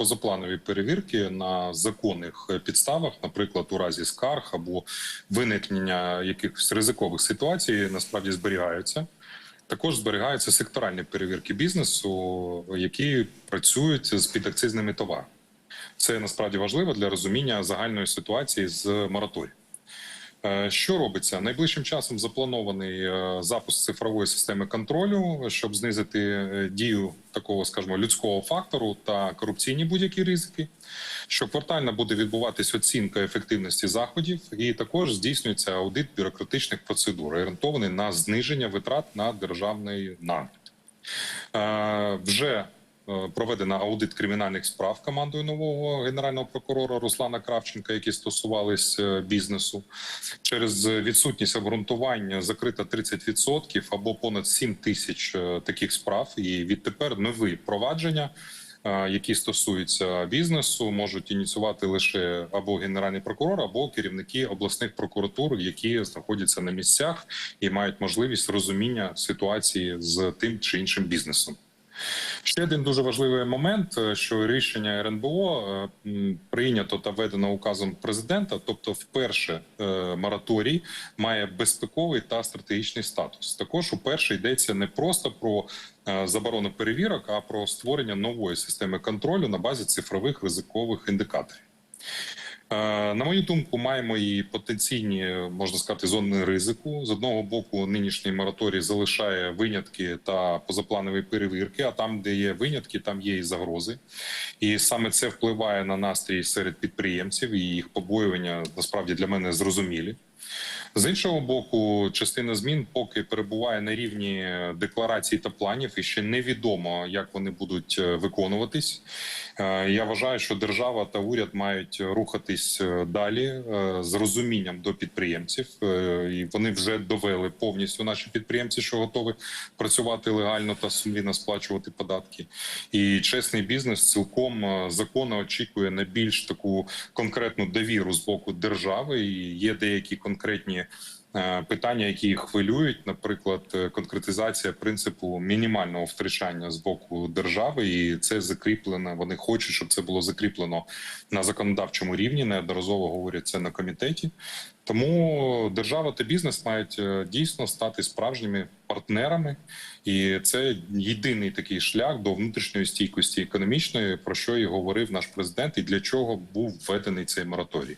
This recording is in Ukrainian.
позапланові перевірки на законних підставах, наприклад, у разі скарг або виникнення якихось ризикових ситуацій, насправді зберігаються. Також зберігаються секторальні перевірки бізнесу, які працюють з підакцизними товарами. Це насправді важливо для розуміння загальної ситуації з мораторієм. Е, Що робиться найближчим часом? Запланований е, запуск цифрової системи контролю, щоб знизити е, дію такого, скажімо, людського фактору та корупційні будь-які ризики. Щоквартально буде відбуватись оцінка ефективності заходів, і також здійснюється аудит бюрократичних процедур, орієнтований на зниження витрат на державний нагляд. Вже е, проведена аудит кримінальних справ командою нового генерального прокурора Руслана Кравченка, які стосувались е, бізнесу. Через відсутність обґрунтування закрито 30% або понад 7 тисяч е, таких справ. І відтепер нові провадження. Які стосуються бізнесу, можуть ініціювати лише або генеральний прокурор, або керівники обласних прокуратур, які знаходяться на місцях і мають можливість розуміння ситуації з тим чи іншим бізнесом. Ще один дуже важливий момент, е, що рішення РНБО е, прийнято та введено указом президента. Тобто, вперше е, мораторій має безпековий та стратегічний статус. Також уперше йдеться не просто про заборону перевірок, а про створення нової системи контролю на базі цифрових ризикових індикаторів. Е, На мою думку, маємо і потенційні, можна сказати, зони ризику. З одного боку, нинішній мораторій залишає винятки та позапланові перевірки. А там, де є винятки, там є і загрози. І саме це впливає на настрій серед підприємців, і їх побоювання насправді для мене зрозумілі. З іншого боку, частина змін поки перебуває на рівні декларацій та планів, і ще невідомо, як вони будуть е, виконуватись. Е, Я вважаю, що держава та уряд мають рухатись е, далі е, з розумінням до підприємців, Е, і вони вже довели повністю наші підприємці, що готові працювати легально та сумлінно сплачувати податки. І чесний бізнес цілком е, законно очікує на більш таку конкретну довіру з боку держави. І є деякі конкретні. Е, Питання, які їх хвилюють, наприклад, е, конкретизація принципу мінімального втручання з боку держави, і це закріплено. Вони хочуть, щоб це було закріплено на законодавчому рівні. Неодноразово говорять це на комітеті. Тому держава та бізнес мають е, дійсно стати справжніми партнерами, і це єдиний такий шлях до внутрішньої стійкості економічної, про що і говорив наш президент, і для чого був введений цей мораторій.